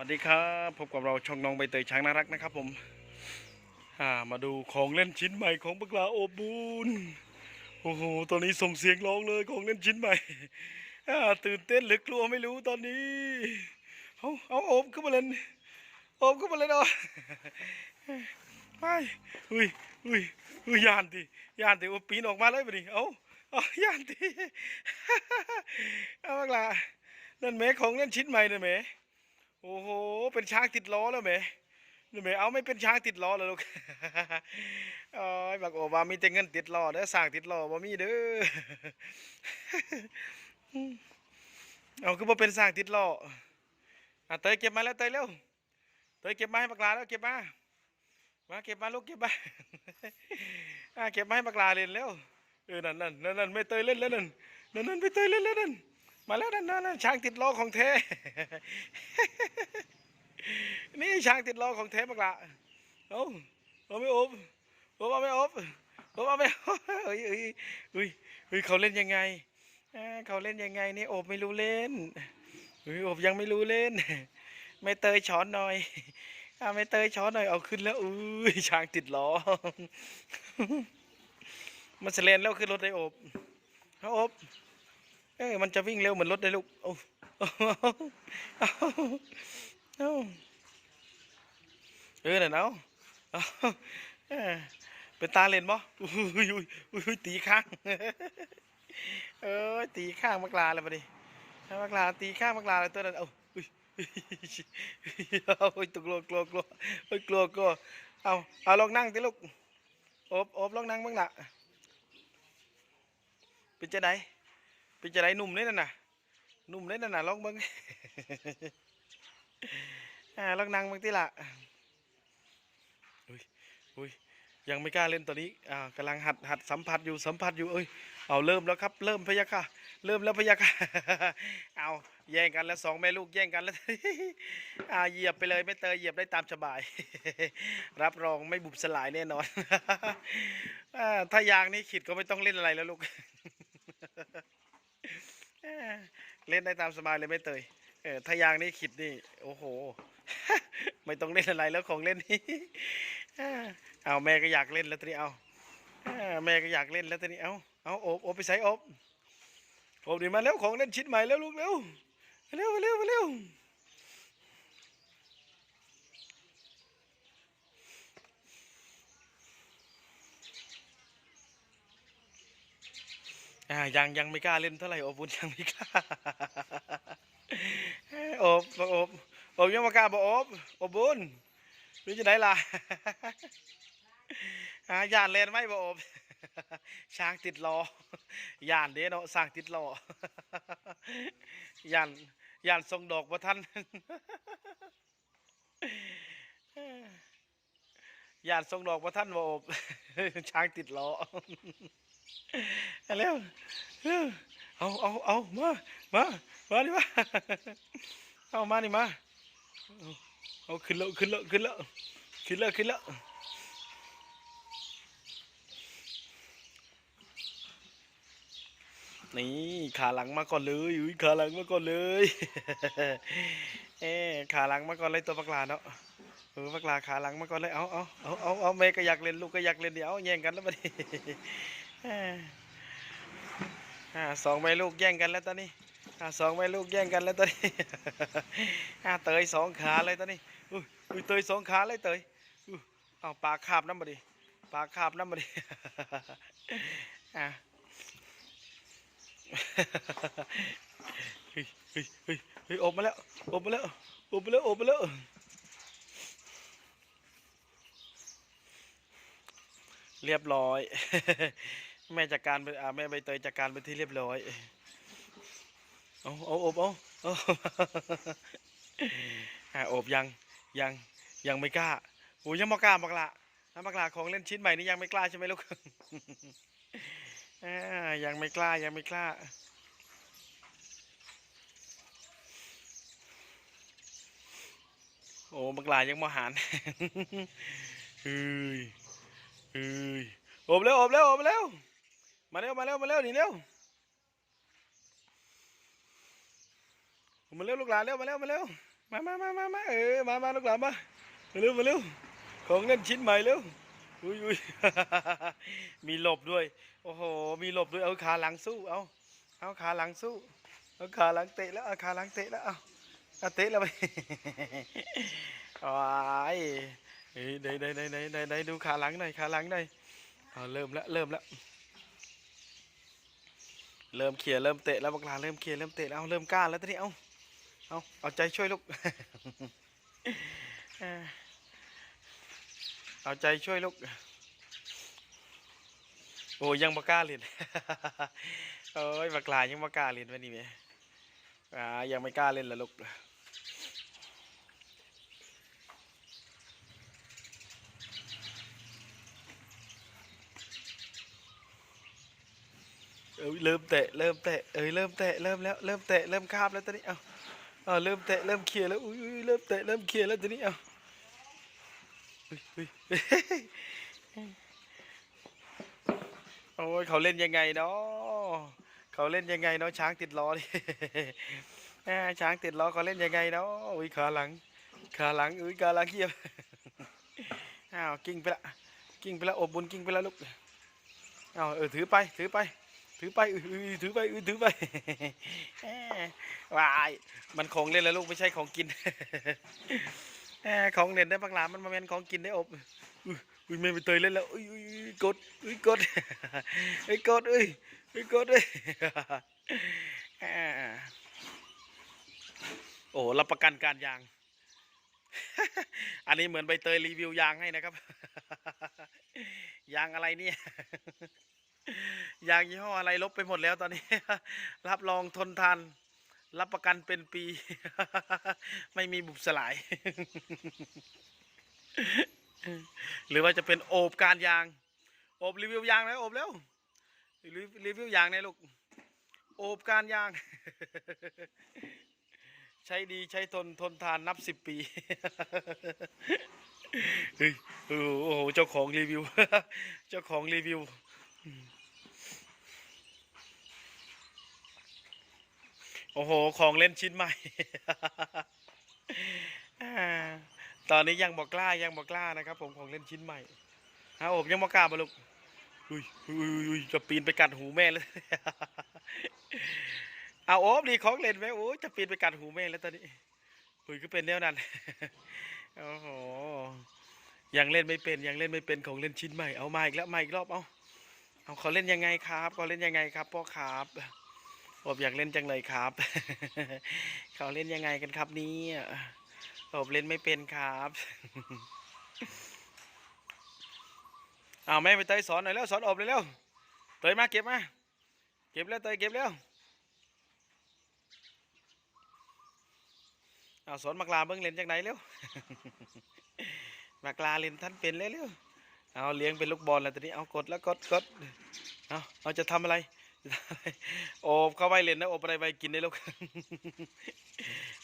วัสดีครับพบกับเราช่องน้องใบเตยช้างน่ารักนะครับผมามาดูของเล่นชิ้นใหม่ของปลาโอบูนโอ้โหตอนนี้ส่งเสียงร้องเลยของเล่นชิ้นใหม่ตื่นเต้นหรือกลัวไม่รู้ตอนนี้เอาเอาโอบขึ้นมาเล่นโอบขึ้นมาเล่นเอาไปอุ้ยอุ้ยอุ้ยยานทียานทีโอปีนออกมาเลยไปดิเอาเอายานทีเอาปลานั่นแม่ของเล่นชิ้นใหม่นั่นแม่ โอ้โห เป็นช้างติดล้อแล้วแหมนี่แหมเอาไม่เป็นช้างติดล้อเลยลูกโอ้ยบักโอบามีแต่เงินติดล้อเด้อสร้างติดล้อบ่มีเด้อ เอาคือบ่เป็นสร้างติดล้ออะเตยเก็บมาแล้วเตยเร็ว เตยเก็บมาให้บักลาแล้วเก็บมา มาเก็บมาลูกเก็บมาอะเก็บมาให้บักลาเล่นแล้วเออนั่นนั่นนั่นนั่นไม่เตยเล่นแล้วนั่นนั่นนั่นไม่เตยเล่นแล้วนั่น มาแล้วนั่นนั่นนั่นช้างติดล้อของแท้ นี่ช้างติดล้อของแท้มากละเอาเอไม่อบอบเอาไม่อบอบเอาไม่อบเฮ้ยเฮ้ยเฮ้ยเฮ้ยเขาเล่นยังไงเขาเล่นยังไงนี่อบไม่รู้เล่นเฮ้ยอบยังไม่รู้เล่น ไม่เตยช้อนหน่อยอ่าไม่เตยช้อนหน่อยเอาขึ้นแล้วอุ้ยช้างติดล้อมันเสลนแล้วขึ้นรถได้อบเอาอบ เอ้ยมันจะวิ่งเร็วเหมือนรถได้ลูกโอ้เอาเอาเอาเออน่ะเอาเอาเป็นตาเล่นบ่อุ้ยอุ้ยอุ้ยตีข้าง เออตีข้างมักลาเลยปะดิมักลาตีข้างมักลาเลยตัวนั้นเอาอุ้ยเอาตัวกลัวกลัวกลัวเฮ้ยกลัวกลัวเอาเอาลองนั่งติลูกโอบโอบลองนั่งบ้างละเป็นจะได เป็นจะไดหนุ่มเลยนั่นน่ะหนุ่มเลยนั่นน่ะลองเบิ่งลองนั่งบ้างติละอุ้ยอุ้ยยังไม่กล้าเล่นตัวนี้อ่ากำลังหัดหัดสัมผัสอยู่สัมผัสอยู่เอ้ยเอาเริ่มแล้วครับ เริ่มพยะค่ะเริ่มแล้วพยะค่ะเอาแย่งกันแล้วสองแม่ลูกแย่งกันแล้วอ่าเหยียบไปเลยไม่เตยเหยียบได้ตามสบาย รับรองไม่บุบสลายแน่นอนอ่าถ้ายางนี่ขีดก็ไม่ต้องเล่นอะไรแล้วลูก เล่นได้ตามสบายเลยไม่เตยเออถ้ายางนี่ขิดนี่ โอ้โห ไม่ต้องเล่นอะไรแล้วของเล่นนี่เอาแม่ก็อยากเล่นแล้วตอนนี้เอาแม่ก็อยากเล่นแล้วตอนนี้เอาเอาอบอบไปใส่อบอบดีมาแล้วของเล่นชิ้นใหม่แล้วลูกเร็วเร็วเร็วเร็ว ยังยังไม่กล้าเล่นเท่าไหร่โอบบุญยังไม่กล้าโอบโอบโอบยังไมากล้าบอกโอบโอบบุญรู้จะไหนล่ะหาย่านเลนไหมบอกโอบช้างติดล้อยานเด้เนาะสร้างติดล้อยานยานทรงดอกบ่ทันยานทรงดอกบ่ทันบ่โอบช้างติดล้อ เอาเร็วเร็วเอาเอาเอามามามาดิมาเอามานี่มาเอาขึ้นแล้วขึ้นแล้วขึ้นแล้วขึ้นแล้วขึ้นแล้วนี่ขาหลังมาก่อนเลยอุ้ยขาหลังมาก่อนเลยเอ๊ขาหลังมาก่อนเลยตัวปักลาเนาะเออปักลาขาหลังมาก่อนเลยเอาเอาเอาเอาเอาแม่ก็อยากเล่นลูกก็อยากเล่นเดี๋ยวแย่งกันแล้วบัน อ่าสองแม่ลูกแย่งกันแล้วตอนนี้อ่าสองแม่ลูกแย่งกันแล้วตอนนี้อ่าเตยสองขาเลยตอนนี้อุ้ยอุ้ยเตยสองขาเลยเตยอุ้ยเอาปลาคาบน้ำมาดิปลาคาบน้ำมาดิอ่าเฮ้ยเฮ้ยเฮ้ยเฮ้ยออกมาแล้วออกมาแล้วออกมาแล้วออกมาแล้วเรียบร้อย แม่จัดการไปอ่าแม่ใบเตยจัดการไปที่เรียบร้อยเอาเอาอบเอาเอาอ่าอบยังยังยังไม่กล้าโอ้ยังไม่กล้าบักละถ้าบักละของเล่นชิ้นใหม่นี่ยังไม่กล้าใช่ไหมลูกอ่ายังไม่กล้ายังไม่กล้าโอ้บักลายังมาหารเฮ้ยเฮ้ยโอบเร็วโอบเร็วโอบเร็ว มาเร็วมาเร็วมาเร็วนี่เร็วมาเร็วลูกหลานเร็วมาเร็วมาเร็วมามามามามาเออมามาลูกหลานมามาเร็วมาเร็วของเล่นชิ้นใหม่เร็วอุ้ยอุ้ยมีหลบด้วยโอ้โหมีหลบด้วยเอาขาหลังสู้เอาเอาขาหลังสู้เอาขาหลังเตะแล้วเอาขาหลังเตะแล้วเอาเอาเตะแล้วไปว้ายเฮ้ยไหนไหนไหนไหนไหนดูขาหลังหน่อยขาหลังหน่อยเริ่มแล้วเริ่มแล้ว เริ่มเขี่ยเริ่มเตะแล้วบักลาเริ่มเขี่ยเริ่มเตะแล้วเริ่มกล้าแล้วตอนนี้เอาเอาเอาใจช่วยลูกเอาใจช่วยลูกโอ้ยังบกล้าเล่นโอ้ยบักลายังบกล้าเล่นวะนี่แม่อ่ายังไม่กล้าเล่นละลูก เอ้ยเริ่มเตะเริ่มเตะเอ้ยเริ่มเตะเริ่มแล้วเริ่มเตะเริ่มคาบแล้วตอนนี้เอาเอาเริ่มเตะเริ่มเคลียร์แล้วอุ้ยเริ่มเตะเริ่มเคลียร์แล้วตอนนี้เอาอุ้ยอุ้ยโอ้ยเขาเล่นยังไงเนาะเขาเล่นยังไงเนาะช้างติดล้อนี่อ่าช้างติดล้อเขาเล่นยังไงเนาะอุ้ยขาหลังขาหลังอุ้ยขาหลังเกียบอ้าวกิ้งไปละกิ้งไปละอบบุญกิ้งไปละลูกเอาเออถือไปถือไป ถือไปอื้อถือไปอื้อถือไปแหมวายมันของเล่นแล้วลูกไม่ใช่ของกินแหมของเล่นได้บางหลานมันมาเป็นของกินได้อบอุ้ยอุ้ยไม่ไปเตยเล่นแล้วอุ้ยอุ้ยกดอุ้ยกดอุ้ยกดอุ้ยอุ้ยกดอุ้ยแหมโอ้รับประกันการยาง อันนี้เหมือนใบเตยรีวิวยางให้นะครับ ยางอะไรเนี่ย ยางยี่ห้ออะไรลบไปหมดแล้วตอนนี้ รับรองทนทาน รับประกันเป็นปี ไม่มีบุบสลาย หรือว่าจะเป็นโอบการยาง โอบรีวิวยางนะโอบแล้วรีวิวรีวิวยางเนี่ยลูก โอบการยาง ใช้ดีใช้ทนทนทานนับสิบปีเฮ้ยโอ้โหเจ้าของรีวิว เจ้าของรีวิว โอ้โห ของเล่นชิ้นใหม่อตอนนี้ยังบอกกล้ายังบอกกล้านะครับ ผมของเล่นชิ้นใหม่ฮะผมยังบอกกล้าปะลูกอุ้ยอุ้ยอุ้ยจะปีนไปกัดหูแม่เลยเอาโอ้ดีของเล่นไหมโอ้ยจะปีนไปกัดหูแม่แล้วตอนนี้อุ้ยก็เป็นแนวนั้นโอ้โหยังเล่นไม่เป็นยังเล่นไม่เป็นของเล่นชิ้นใหม่เอามาอีกแล้วมาอีกรอบเอาเอาเขาเล่นยังไงครับเขาเล่นยังไงครับพ่อครับ ผมอยากเล่นจังเลยครับ เขาเล่นยังไงกันครับนี่ยผมเล่นไม่เป็นครับเอาแม่ไปเตยสอนหน่อยแล้วสอนอบเลยเร็วเตยมาเก็บมาเก็บแล้วเตยเก็บแล้วเอาสอนมักลาเบิ้งเล่นจากไหนเร็วมักลาเล่นท่านเป็นเลยเร็วเอาเลี้ยงเป็นลูกบอลแล้วตอนนี้เอากดแล้วกดกดเอาเอาจะทำอะไรจะทำอะไร โอบเข้าไปเล่นนะโอบอะไรไปกินได้ลูก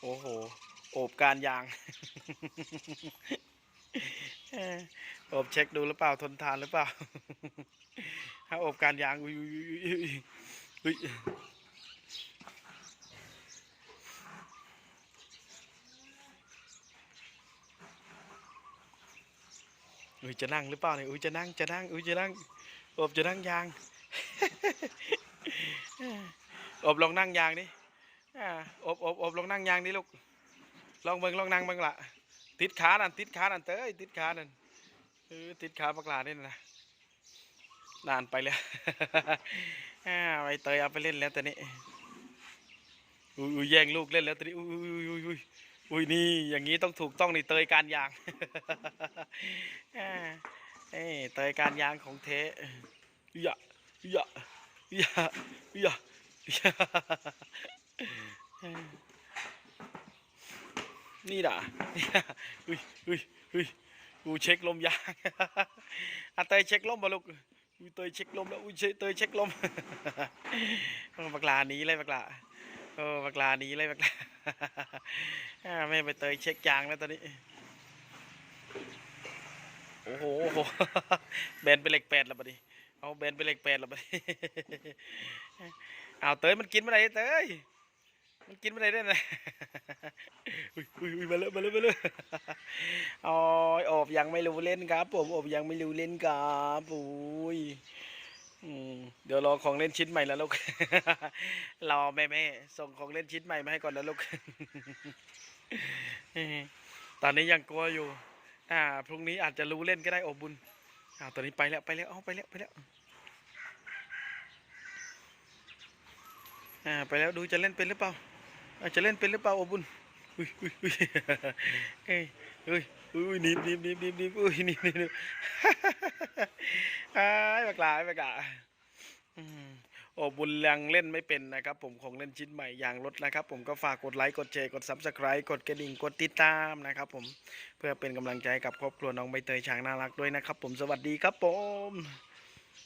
โอ้โหโอบการยางออโอบเช็คดูหรือเปล่าทนทานหรือเปล่าถ้าโอบการยางอุ้ยอุ้ยอุ้ยอุ้ยอุ้ยอุ้ยจะนั่งหรือเปล่าเนี่ยอุ้ยจะนั่งจะนั่งอุ้ยจะนั่งอบจะนั่งยาง อบลองนั่งยางดิอ่อบอบอบลองนั่งยางดิลูก ลองเบิ่งลองนั่งเบิ่งละติดขานั่นติดขานั่นเต้ยติดขานั่นเออติดขาปากลานี่นะนานไปแล้วไปเตยเอาไปเล่นแล้วตอนนี้อุ้ยแย่งลูกเล่นแล้วตอนนี้อุ้ยอุ้ยอุ้ยอุ้ยนี่อย่างนี้ต้องถูกต้องในเตยการยางเอ้เตยการยางของเทอยะอยะ อยะอยะอยะนี่ด่ะนี่ด่ะอุ้ยอุ้ยอุ้ยกูเช็คลมยางอาเตยเช็คลมบ่ลูกอุ้ยเตยเช็คลมแล้วอุ้ยเชเตยเช็คลมบักลานี้เลยบักลาเออบักลานี้เลยบักลาอ่าแม่ไปเตยเช็คยางแล้วตอนนี้โอ้โหแบนเป็นเหล็กแปดแล้วบัดนี้ เอาแบนเป็นเหล็กแปดแล้วบัดนี้เอาเตยมันกินมื่ไหร่เตยมันกินไม่ได้ด้วยนะอุ้ยอุ้ยมาเลยมาเลยมาเลยอ้ยโอบยังไม่รู้เล่นครับ ผมอบยังไม่รู้เล่นครับโอ้ยเดี๋ยวรอของเล่นชิ้นใหม่แล้วลูก รอแม่แม่ส่งของเล่นชิ้นใหม่มาให้ก่อนแล้วลูก ตอนนี้ยังกลัวอยู่ อ่า พรุ่งนี้อาจจะรู้เล่นก็ได้อบบุญ อ่าตอนนี้ไปแล้วไปแล้วเอาไปแล้วไปแล้วอ่าไปแล้วดูจะเล่นเป็นหรือเปล่าอ่าจะเล่นเป็นหรือเปล่าโอบุญอุ้ยอุ้ยอุ้ยเอ้ยอุ้ยอุ้ยนิ่มนิ่มนิ่มนิ่มนิ่มอุ้ยนิ่มนิ่มฮ่าฮ่าฮ่าฮ่าฮ่าฮ่าฮ่าฮ่าฮ่า โอ้บุญยังเล่นไม่เป็นนะครับ ผมของเล่นชิ้นใหม่อย่างรถนะครับ ผมก็ฝากกดไลค์กดแชร์กด subscribe กดกระดิ่งกดติดตามนะครับ ผมเพื่อเป็นกำลังใจกับครอบครัวน้องใบเตยช้างน่ารักด้วยนะครับ ผมสวัสดีครับผม